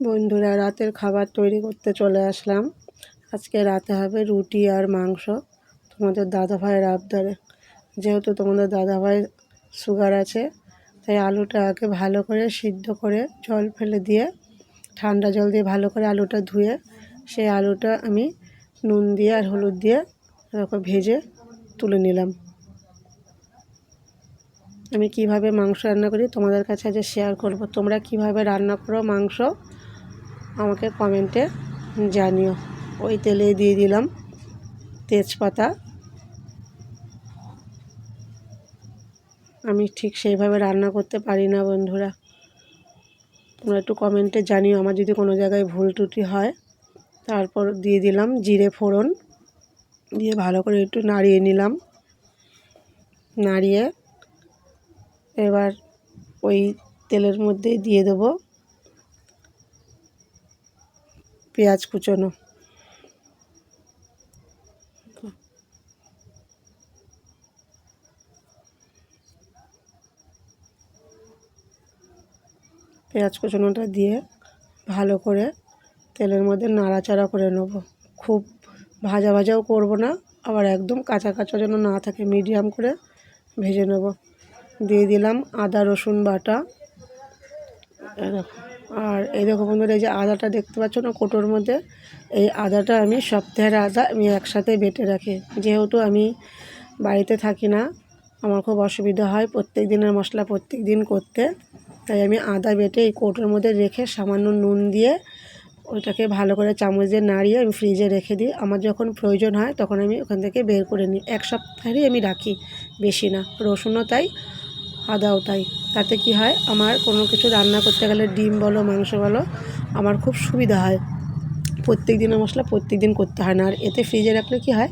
বন্ধুরা, রাতের খাবার তৈরি করতে চলে আসলাম। আজকে রাতে হবে রুটি আর মাংস। তোমাদের দাদা ভাইয়ের আবদারে। যেহেতু তোমাদের দাদা ভাই সুগার আছে, তাই আলুটা আগে ভালো করে সিদ্ধ করে জল ফেলে দিয়ে, ঠান্ডা জল দিয়ে ভালো করে আলুটা ধুয়ে, সেই আলুটা আমি নুন দিয়ে আর হলুদ দিয়ে এরকম ভেজে তুলে নিলাম। আমি কীভাবে মাংস রান্না করি তোমাদের কাছে আজ শেয়ার করব। তোমরা কীভাবে রান্না করো মাংস? আমাকে কমেন্টে জানিও। ওই তেলে দিয়ে দিলাম তেজপাতা। আমি ঠিক সেইভাবে রান্না করতে পারি না, বন্ধুরা। তোমরা একটু কমেন্টে জানিও আমার যদি কোনো জায়গায় ভুল ত্রুটি হয়। তারপর দিয়ে দিলাম জিরে ফোড়ন। দিয়ে ভালো করে একটু নাড়িয়ে নিলাম। নাড়িয়ে এবার ওই তেলের মধ্যে দিয়ে দেবো। পেঁয়াজ কুচোনো। পেঁয়াজ কুচোনোটা দিয়ে ভালো করে তেলের মধ্যে নাড়াচাড়া করে নেব। খুব ভাজা ভাজাও করব না, আবার একদম কাঁচা কাঁচা যেন না থাকে মিডিয়াম করে ভেজে নেব। দিয়ে দিলাম আদা রসুন বাটা। এরকম। আর এই দেখো বন্ধুরা, এই যে আদাটা দেখতে পাচ্ছ না কোটোর মধ্যে? এই আদাটা আমি সপ্তাহের আদা আমি একসাথে বেটে রাখি। যেহেতু আমি বাড়িতে থাকি না, আমার খুব অসুবিধা হয় প্রত্যেক দিনের মশলা প্রত্যেক দিন করতে। তাই আমি আদা বেটে এই কোটোর মধ্যে রেখে সামান্য নুন দিয়ে ওইটাকে ভালো করে চামচ দিয়ে নাড়িয়ে আমি ফ্রিজে রেখে দিই। আমার যখন প্রয়োজন হয় তখন আমি ওখান থেকে বের করে নিই। এক সপ্তাহেরই আমি রাখি, বেশি না। রসুনও তাই। আদাও তাই তাতে কি হয়? আমার কোনো কিছু রান্না করতে গেলে ডিম বলো, মাংস বলো, আমার খুব সুবিধা হয়। প্রত্যেক দিনের মশলা প্রত্যেক দিন করতে হয় না। আর এতে ফ্রিজে রাখলে কি হয়?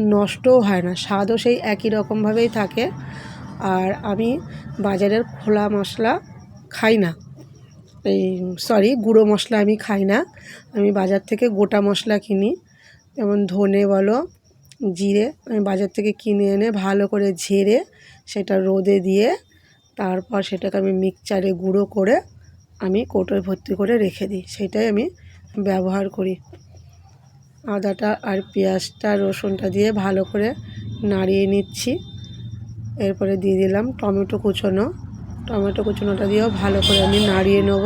নষ্টও হয় না। স্বাদও সেই একই রকমভাবেই থাকে। আর আমি বাজারের খোলা মশলা খাই না। এই সরি গুঁড়ো মশলা আমি খাই না। আমি বাজার থেকে গোটা মশলা কিনি। যেমন ধনে বলো, জিরে, আমি বাজার থেকে কিনে এনে ভালো করে ঝেড়ে সেটা রোদে দিয়ে তারপর সেটাকে আমি মিক্সচারে গুঁড়ো করে আমি কৌটোয় ভর্তি করে রেখে দিই। সেটাই আমি ব্যবহার করি। আদাটা আর পেঁয়াজটা, রসুনটা দিয়ে ভালো করে নাড়িয়ে নিচ্ছি। এরপরে দিয়ে দিলাম টমেটো কুচোনো। টমেটো কুচোনোটা দিয়েও ভালো করে আমি নাড়িয়ে নেব।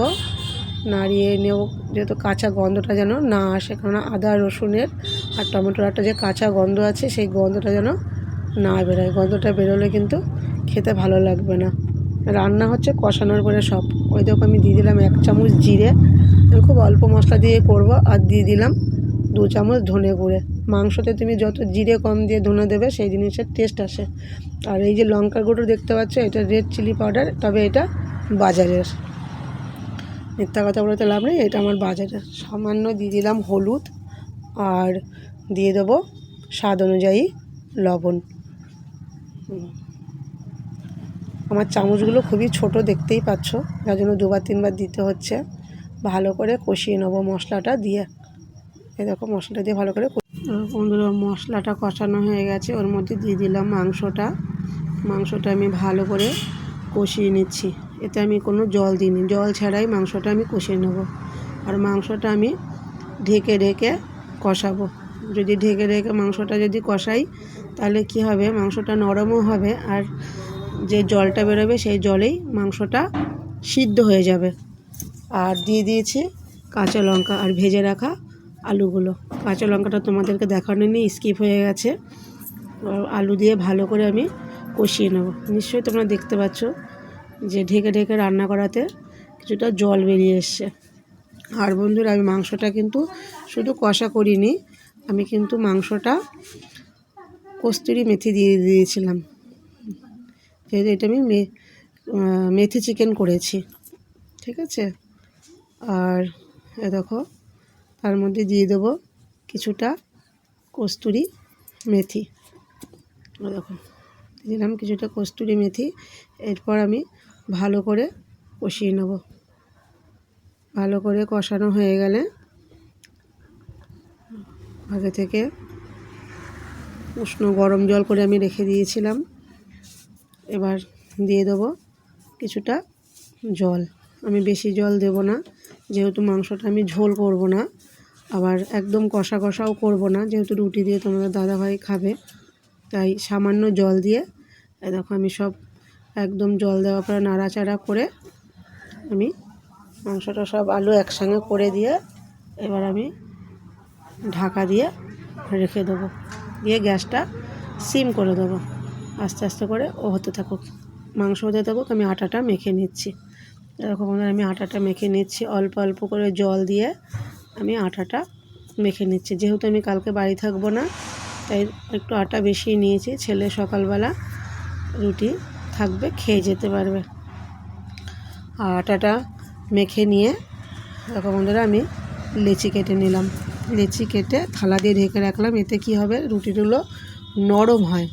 নাড়িয়ে নেব যেহেতু কাঁচা গন্ধটা যেন না আসে কারণ আদা, রসুনের আর টমেটোর একটা যে কাঁচা গন্ধ আছে, সেই গন্ধটা যেন না বেরোয়। গন্ধটা বেরোলে কিন্তু খেতে ভালো লাগবে না। রান্না হচ্ছে কষানোর পরে সব। ওই দেখো আমি দিয়ে দিলাম এক চামচ জিরে। আমি খুব অল্প মশলা দিয়ে করব আর দিয়ে দিলাম দু চামচ ধনে গুঁড়ে। মাংসতে তুমি যত জিরে কম দিয়ে ধনে দেবে সেই জিনিসের টেস্ট আসে। আর এই যে লঙ্কার গুঁড়ো দেখতে পাচ্ছ, এটা রেড চিলি পাউডার তবে এটা বাজারের। মিথ্যা কথা বলতে লাভ নেই, এটা আমার বাজারের। সামান্য দিয়ে দিলাম হলুদ আর দিয়ে দেবো স্বাদ অনুযায়ী লবণ। আমার চামচগুলো খুবই ছোট দেখতেই পাচ্ছ। যার জন্য দুবার, তিনবার দিতে হচ্ছে। ভালো করে কষিয়ে নেব মশলাটা দিয়ে। এই দেখো, মশলাটা দিয়ে ভালো করে বন্ধুরা, মশলাটা কষানো হয়ে গেছে। ওর মধ্যে দিয়ে দিলাম মাংসটা। মাংসটা আমি ভালো করে কষিয়ে নিচ্ছি। এতে আমি কোনো জল দিইনি। জল ছাড়াই মাংসটা আমি কষিয়ে নেব। আর মাংসটা আমি ঢেকে ঢেকে কষাবো। যদি ঢেকে ঢেকে মাংসটা যদি কষাই, তাহলে কি হবে? মাংসটা নরমও হবে। আর যে জলটা বেরোবে সেই জলেই মাংসটা সিদ্ধ হয়ে যাবে। আর দিয়ে দিয়েছি কাঁচা লঙ্কা আর ভেজে রাখা আলুগুলো। কাঁচা লঙ্কাটা তোমাদেরকে দেখানো নিয়ে স্কিপ হয়ে গেছে। আলু দিয়ে ভালো করে আমি কষিয়ে নেব। নিশ্চয়ই তোমরা দেখতে পাচ্ছ যে ঢেকে ঢেকে রান্না করাতে কিছুটা জল বেরিয়ে এসছে। আর বন্ধুরা, আমি মাংসটা কিন্তু শুধু কষা করিনি, আমি কিন্তু মাংসটা কস্তুরি মেথি দিয়ে দিয়েছিলাম। যেহেতু এটা আমি মেথি চিকেন করেছি, ঠিক আছে? আর এ দেখো, তার মধ্যে দিয়ে দেবো কিছুটা কস্তুরি মেথি। দেখো দিলাম কিছুটা কস্তুরি মেথি, এরপর আমি ভালো করে কষিয়ে নেব। ভালো করে কষানো হয়ে গেলে আগে থেকে উষ্ণ গরম জল করে আমি রেখে দিয়েছিলাম। এবার দিয়ে দেবো কিছুটা জল। আমি বেশি জল দেব না, যেহেতু মাংসটা আমি ঝোল করব না, আবার একদম কষা কষাও করব না, যেহেতু রুটি দিয়ে তোমাদের দাদাভাই খাবে, তাই সামান্য জল দিয়ে দেখো আমি সব একদম জল দেওয়ার পরে নাড়াচাড়া করে আমি মাংসটা সব আলু একসঙ্গে করে দিয়ে এবার আমি ঢাকা দিয়ে রেখে দেবো, দিয়ে গ্যাসটা সিম করে দেবো। আস্তে আস্তে করে ও হতে থাকুক। মাংস হতে থাকুক, আমি আটাটা মেখে নিচ্ছি। এরকম আমি আটাটা মেখে নিচ্ছি। অল্প অল্প করে জল দিয়ে আমি আটাটা মেখে নিচ্ছি। যেহেতু আমি কালকে বাড়ি থাকব না, তাই একটু আটা বেশি নিয়েছি। ছেলে সকালবেলা রুটি থাকবে, খেয়ে যেতে পারবে। আর আটাটা মেখে নিয়ে এরকম বন্ধুরা, আমি লেচি কেটে নিলাম। লেচি কেটে থালা দিয়ে ঢেকে রাখলাম। এতে কি হবে? রুটিগুলো নরম হয়।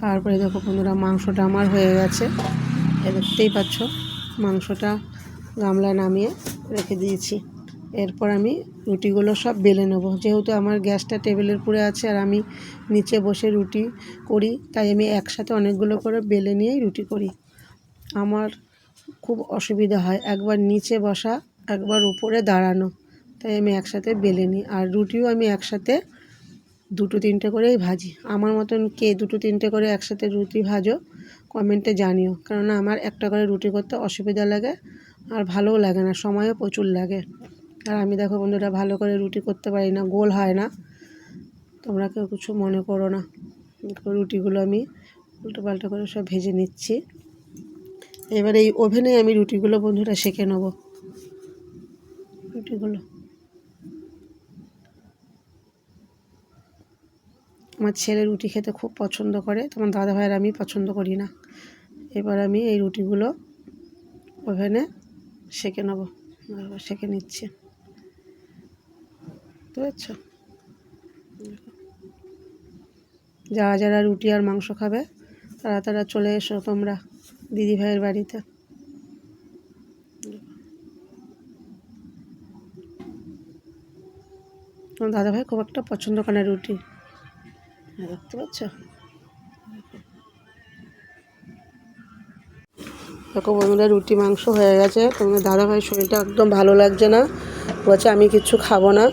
তারপরে দেখো বন্ধুরা, মাংসটা আমার হয়ে গেছে। দেখতেই পাচ্ছ, মাংসটা গামলায় নামিয়ে রেখে দিয়েছি। এরপর আমি রুটিগুলো সব বেলে নেব। যেহেতু আমার গ্যাসটা টেবিলের উপরে আছে আর আমি নিচে বসে রুটি করি, তাই আমি একসাথে অনেকগুলো করে বেলে নিয়েই রুটি করি। আমার খুব অসুবিধা হয় একবার নিচে বসা, একবার উপরে দাঁড়ানো, তাই আমি একসাথে বেলে নিই। আর রুটিও আমি একসাথে দুটো তিনটে করেই ভাজি। আমার মতন কে দুটো তিনটে করে একসাথে রুটি ভাজো, কমেন্টে জানিও। কেননা আমার একটা করে রুটি করতে অসুবিধা লাগে আর ভালোও লাগে না, সময়ও প্রচুর লাগে। আর আমি দেখো বন্ধুরা, ভালো করে রুটি করতে পারি না, গোল হয় না। তোমরা কেউ কিছু মনে করো না। রুটিগুলো আমি উল্টো পাল্টা করে সব ভেজে নিচ্ছি। এবার এই ওভেনে আমি রুটিগুলো বন্ধুরা সেঁকে নেব। রুটিগুলো। আমার ছেলে রুটি খেতে খুব পছন্দ করে, তোমার দাদা ভাইয়ের আমি পছন্দ করি না। এবার আমি এই রুটিগুলো ওভেনে সেঁকে নেব সেঁকে নিচ্ছি। বুঝতে পারছ? যারা যারা রুটি আর মাংস খাবে, তারা তারা চলে এসো তোমরা দিদি ভাইয়ের বাড়িতে। তোমার দাদা ভাই খুব একটা পছন্দ করে রুটি। দেখতে পাচ্ছ? দেখো বন্ধুরা, রুটি, মাংস হয়ে গেছে। তোমাদের দাদাভাই শরীরটা একদম ভালো লাগছে না। বলছে, আমি কিচ্ছু খাব না।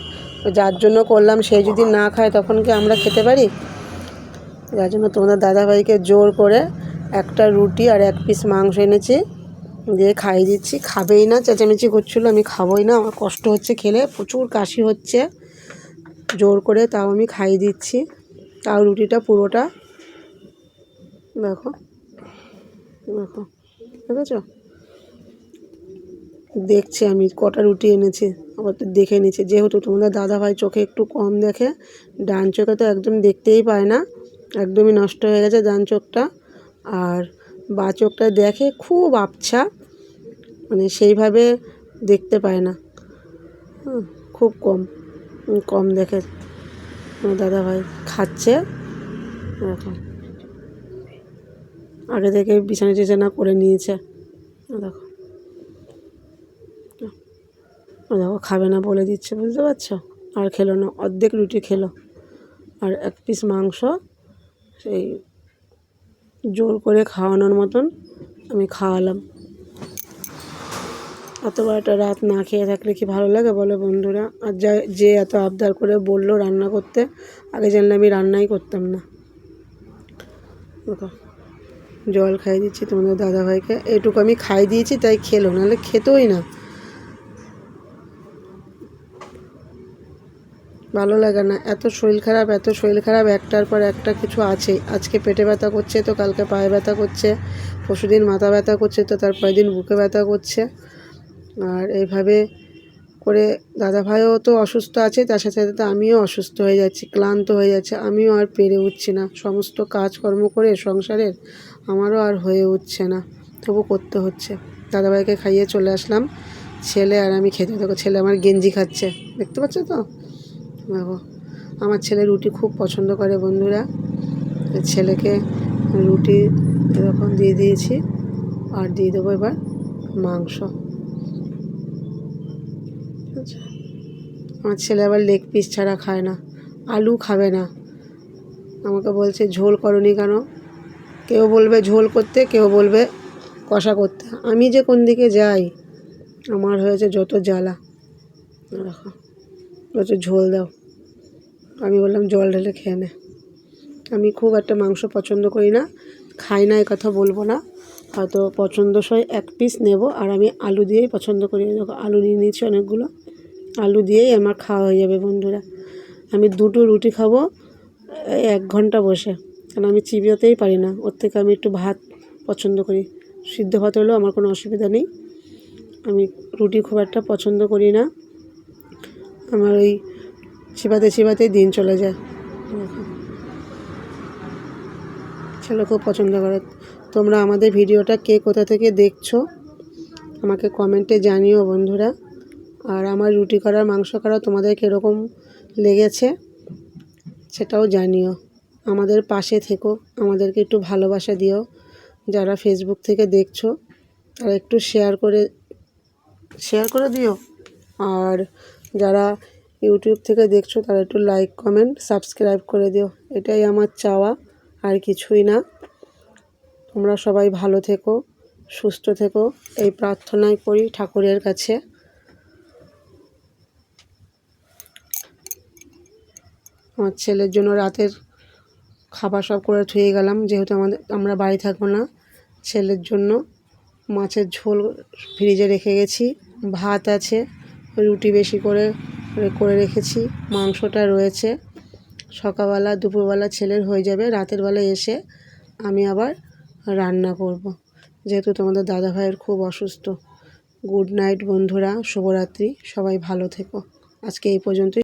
যার জন্য করলাম, সে যদি না খায়, তখন কি আমরা খেতে পারি? যার জন্য তোমাদের দাদাভাইকে জোর করে একটা রুটি আর এক পিস মাংস এনেছি। দিয়ে খাইয়ে দিচ্ছি। খাবেই না, চেঁচামেচি করছিল, আমি খাবোই না। আমার কষ্ট হচ্ছে খেলে, প্রচুর কাশি হচ্ছে। জোর করে তাও আমি খাইয়ে দিচ্ছি। তাও রুটিটা পুরোটা দেখো দেখো, দেখেছ? দেখছি আমি, কটা রুটি এনেছি, আবার তো দেখে নিচ্ছি যেহেতু তোমাদের দাদাভাই চোখে একটু কম দেখে, ডান চোখে তো একদম দেখতেই পায় না, একদমই নষ্ট হয়ে গেছে ডান চোখটা। আর বা চোখটা দেখে খুব আবছা মানে সেইভাবে দেখতে পায় না। খুব কম কম দেখে। আমার দাদাভাই খাচ্ছে। এখন আগে থেকে বিছানা টিছানা করে নিয়েছে। দেখো। দেখো, খাবে না বলে দিচ্ছে, বুঝতে পারছ? আর খেলো না, অর্ধেক রুটি খেলো। আর এক পিস মাংস সেই জোর করে খাওয়ানোর মতন আমি খাওয়ালাম। এত একটা রাত না খেয়ে থাকলে কি ভালো লাগে বলো বন্ধুরা? আর যা, যে এত আবদার করে বলল রান্না করতে, আগে জানলে আমি রান্নাই করতাম না। জল খাইয়ে দিচ্ছি তোমাদের দাদাভাইকে এটুকু আমি খাই দিয়েছি, তাই খেলো, নাহলে খেতোই না। ভালো লাগে না, এত শরীর খারাপ, এত শরীর খারাপ, একটার পর একটা কিছু আছে। আজকে পেটে ব্যথা করছে, তো কালকে পায়ে ব্যথা করছে, পরশুদিন মাথা ব্যথা করছে, তো তারপরের দিন বুকে ব্যথা করছে। আর এইভাবে করে দাদা ভাইও তো অসুস্থ আছে, তার সাথে সাথে আমিও অসুস্থ হয়ে যাচ্ছি, ক্লান্ত হয়ে যাচ্ছে, আমিও আর পেরে উঠছি না। সমস্ত কাজকর্ম করে সংসারের আমারও আর হয়ে উঠছে না, তবু করতে হচ্ছে। দাদাভাইকে খাইয়ে চলে আসলাম, ছেলে আর আমি খেতে, দেখো ছেলে আমার গেঞ্জি খাচ্ছে, দেখতে পাচ্ছ তো? দেখো, আমার ছেলে রুটি খুব পছন্দ করে বন্ধুরা ছেলেকে রুটি এরকম দিয়ে দিয়েছি, আর দিয়ে দেবো এবার মাংস। আমার ছেলে আবার লেগ পিস ছাড়া খায় না, আলু খাবে না। আমাকে বলছে, ঝোল করনি কেন? কেউ বলবে, ঝোল করতে কেউ বলবে, কষা করতে আমি যে কোন দিকে যাই, আমার হয়েছে যত জ্বালা। দেখো বলছে ঝোল দাও। আমি বললাম, জল ঢেলে খেয়ে নে। আমি খুব একটা মাংস পছন্দ করি না, খাই না কথা বলব না। হয়তো পছন্দসই এক পিস নেব, আর আমি আলু দিয়েই পছন্দ করি। দেখো, আলু নিয়ে নিয়েছি অনেকগুলো। আলু দিয়েই আমার খাওয়া হয়ে যাবে বন্ধুরা। আমি দুটো রুটি খাব, এক ঘণ্টা বসে। কারণ আমি চিবিয়েতেই পারি না, ওর থেকে আমি একটু ভাত পছন্দ করি। সিদ্ধ ভাত হলেও আমার কোনো অসুবিধা নেই। আমি রুটি খুব একটা পছন্দ করি না। আমার ওই চিবাতে চিবাতেই দিন চলে যায়। ছেলে খুব পছন্দ করে। তোমরা আমাদের ভিডিওটা কে কোথা থেকে দেখছ, আমাকে কমেন্টে জানিও বন্ধুরা। আর আমার রুটি করা, মাংস করা তোমাদের কীরকম লেগেছে সেটাও জানিও। আমাদের পাশে থেকো, আমাদেরকে একটু ভালোবাসা দিও। যারা ফেসবুক থেকে দেখছ, তারা একটু শেয়ার করে শেয়ার করে দিও। আর যারা ইউটিউব থেকে দেখছ, তারা একটু লাইক কমেন্ট সাবস্ক্রাইব করে দিও। এটাই আমার চাওয়া, আর কিছুই না। তোমরা সবাই ভালো থেকো, সুস্থ থেকো। এই প্রার্থনাই করি ঠাকুরের কাছে। আমার ছেলের জন্য রাতের খাবার সব করে থুয়ে গেলাম, যেহেতু আমাদের, আমরা বাড়ি থাকব না, ছেলের জন্য মাছের ঝোল ফ্রিজে রেখে গেছি, ভাত আছে, রুটি বেশি করে করে রেখেছি, মাংসটা রয়েছে, সকালবেলা, দুপুরবেলা ছেলের হয়ে যাবে, রাতের বেলা এসে আমি আবার রান্না করব। যেহেতু তোমাদের দাদা ভাইয়ের খুব অসুস্থ। গুড নাইট বন্ধুরা, শুভরাত্রি, সবাই ভালো থেকো। আজকে এই পর্যন্তই।